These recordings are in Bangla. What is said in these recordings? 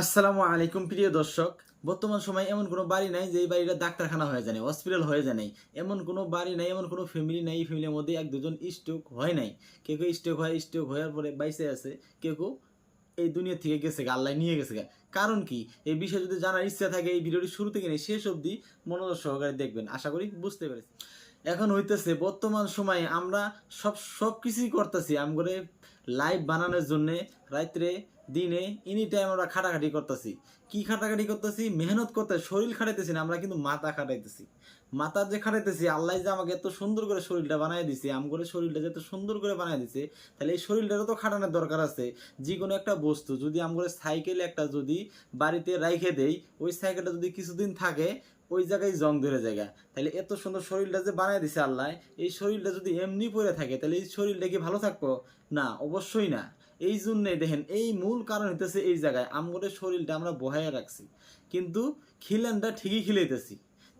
আসসালামু আলাইকুম, প্রিয় দর্শক। বর্তমান সময় এমন কোনো বাড়ি নাই যে বাড়িটা ডাক্তারখানা হয়ে যায় হসপিটাল হয়ে যায় নাই। এমন কোনো বাড়ি নাই, এমন কোনো ফ্যামিলি নাই, এই ফ্যামিলির মধ্যে এক দুজন স্ট্রোক হয় নাই। কেউ কেউ স্ট্রোক হয় স্ট্রোক হওয়ার পরে বাইসে আছে, কেউ কেউ এই দুনিয়া থেকে গেছে আল্লাহ নিয়ে গেছে। কারণ কি? এই বিষয়ে যদি জানার ইচ্ছা থাকে, এই ভিডিওটি শুরু থেকে নিয়ে শেষ অবধি মনোযোগ সহকারে দেখবেন। আশা করি বুঝতে পেরেছি এখন হইতেছে, বর্তমান সময়ে আমরা সব সব কিছুই করতেছি, আমগরে লাইভ বানানোর জন্যে রাত্রে দিনে এনি টাইম আমরা খাটাখাটি করতেছি। কি খাটাখাটি করতেছি? মেহনত করতে, শরীর খাটাইতেছি না, আমরা কিন্তু মাথা খাটাইতেছি। মাথা যে খাটাইতেছি, আল্লাহ যে আমাকে এত সুন্দর করে শরীরটা বানাই দিছে আম করে শরীরটা যে এত সুন্দর করে বানাই দিছে, তাহলে এই শরীরটারও তো খাটানোর দরকার আছে। যে কোনো একটা বস্তু, যদি আম করে সাইকেল একটা যদি বাড়িতে রাইখে দেই, ওই সাইকেলটা যদি কিছুদিন থাকে, ওই জায়গায় জং ধরে জায়গা। তাহলে এত সুন্দর শরীরটা যে বানাই দিছে আল্লাহ, এই শরীরটা যদি এমনি পড়ে থাকে, তাহলে এই শরীরটা কি ভালো থাকব? না, অবশ্যই না। এই জন্যে দেখেন, এই মূল কারণ হইতেছে এই জায়গায় আমগরের শরীরটা আমরা বহাইয়া রাখছি। কিন্তু খিলেনটা ঠিকই খিলাইতেছি।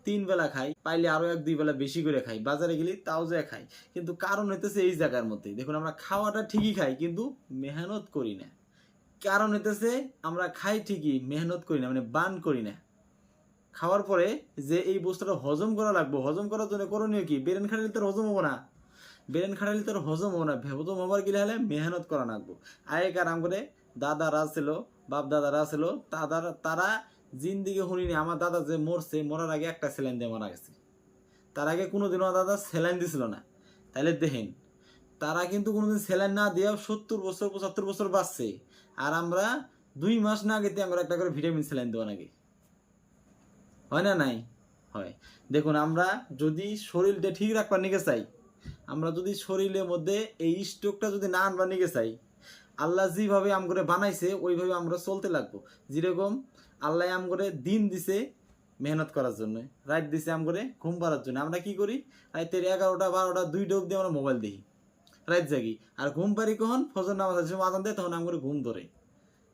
তিন বেলা খাই, পাইলে আরও এক, দুই বেলা বেশি করে খাই, বাজারে গেলে তাও যে খাই। কিন্তু কারণ হইতেছে এই জায়গার মধ্যে। দেখুন, আমরা খাওয়াটা ঠিকই খাই, কিন্তু মেহনত করি না। কারণ হইতেছে আমরা খাই ঠিকই, মেহনত করি না মানে বান করি না। খাওয়ার পরে যে এই বস্তুটা হজম করা লাগবে, হজম করার জন্য করণীয় কি? বেরেন খাটাইলে তো হজম হব না। বেরেন খাটাইলে তোর হজম হব না, হজম হবার গেলে হলে মেহনত করা লাগবো। আগেকার আম করে দাদারা ছিল, বাপ দাদারা ছিল তাদার তারা জিন্দিগি শুনিনি। আমার দাদা যে মরছে, মরার আগে একটা স্যালাইন দিয়ে মারা গেছে। তার আগে কোনোদিনও দাদা স্যালাইন দিছিল না। তাহলে দেখেন, তারা কিন্তু কোনোদিন স্যালাইন না দিয়ে সত্তর বছর, পঁচাত্তর বছর বাঁচছে। আর আমরা দুই মাস না আগেতে আমরা একটা করে ভিটামিন স্যালাইন দেওয়া নাকি? হয় না নাই? হয়। দেখুন, আমরা যদি শরীরটা ঠিক রাখবার নিকে চাই আমরা যদি শরীরের মধ্যে এই স্ট্রোকটা যদি না আনবার নিকে চাই, আল্লাহ যেভাবে আম করে বানাইছে, ওইভাবে আমরা চলতে লাগবো। যেরকম আল্লাহ আম করে দিন দিছে মেহনত করার জন্য, রাত দিছে আম করে ঘুম পাড়ার জন্য। আমরা কি করি? রাতের এগারোটা, বারোটা, দুইটা অব্দি আমরা মোবাইল দেখি, রাত জাগি। আর ঘুম পারি কখন? ফজর নামাজের সময় আদান দেয়, তখন আম করে ঘুম ধরে।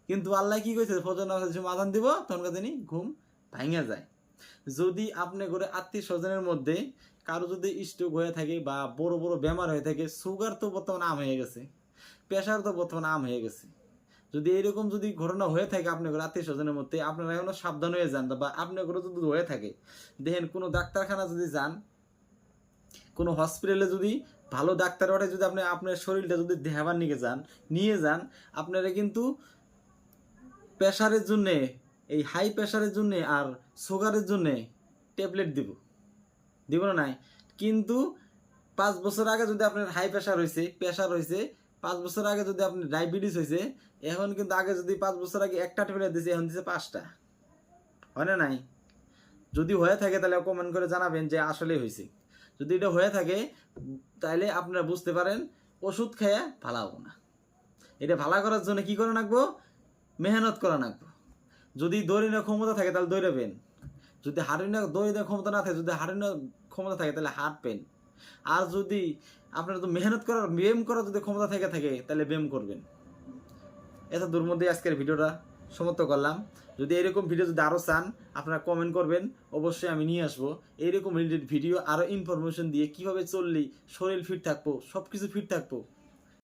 কিন্তু আল্লাহ কি কইছে? ফজর নামাজের সময় আদান দিব, তখন জানি ঘুম ভাঙে যায়। যদি আপনি করে আত্মীয় স্বজনের মধ্যে কারও যদি স্ট্রোক হয়ে থাকে বা বড় বড় বেমার হয়ে থাকে সুগার তো বর্তমানে আম হয়ে গেছে প্রেশার তো বর্তমানে আম হয়ে গেছে। যদি এরকম যদি ঘটনা হয়ে থাকে আপনার আত্মীয় স্বজনের মধ্যে, আপনারা এখনও সাবধান হয়ে যান, বা আপনার যদি হয়ে থাকে, দেখেন কোনো ডাক্তারখানা যদি যান, কোনো হসপিটালে যদি ভালো ডাক্তার ওটা যদি আপনি আপনার শরীরটা যদি দেখাবার নিয়ে যান নিয়ে যান, আপনারা কিন্তু প্রেশারের জন্যে এই হাই প্রেশারের জন্য আর সুগারের জন্য ট্যাবলেট দিব। দিব না নাই? কিন্তু পাঁচ বছর আগে যদি আপনার হাই প্রেশার হয়েছে প্রেশার হয়েছে পাঁচ বছর আগে যদি আপনার ডায়াবেটিস হয়েছে এখন কিন্তু আগে যদি পাঁচ বছর আগে একটা ট্যাবলেট দিয়েছে এখন দিচ্ছে পাঁচটা। হয় না নাই? যদি হয়ে থাকে তাহলে কমেন্ট করে জানাবেন যে আসলে হয়েছে যদি এটা হয়ে থাকে, তাহলে আপনারা বুঝতে পারেন, ওষুধ খেয়ে ভালো হব না। এটা ভালো করার জন্য কি করে রাখব মেহনত করা রাখব যদি না ক্ষমতা থাকে, তাহলে দৌড়াবেন যদি দৌড়ি না ক্ষমতা না থাকে, যদি না ক্ষমতা থাকে, তাহলে হাঁটবেন আর যদি আপনার তো মেহনত করার, ব্যায়াম করার যদি ক্ষমতা থেকে, থাকে, তাহলে ব্যায়াম করবেন। এত দূর মধ্যে আজকের ভিডিওটা সমাপ্ত করলাম। যদি এরকম ভিডিও যদি আরও চান, আপনারা কমেন্ট করবেন। অবশ্যই আমি নিয়ে আসব। এইরকম রিলেটেড ভিডিও আরও ইনফরমেশন দিয়ে কীভাবে চললি শরীর ফিট থাকব সব কিছু ফিট থাকব।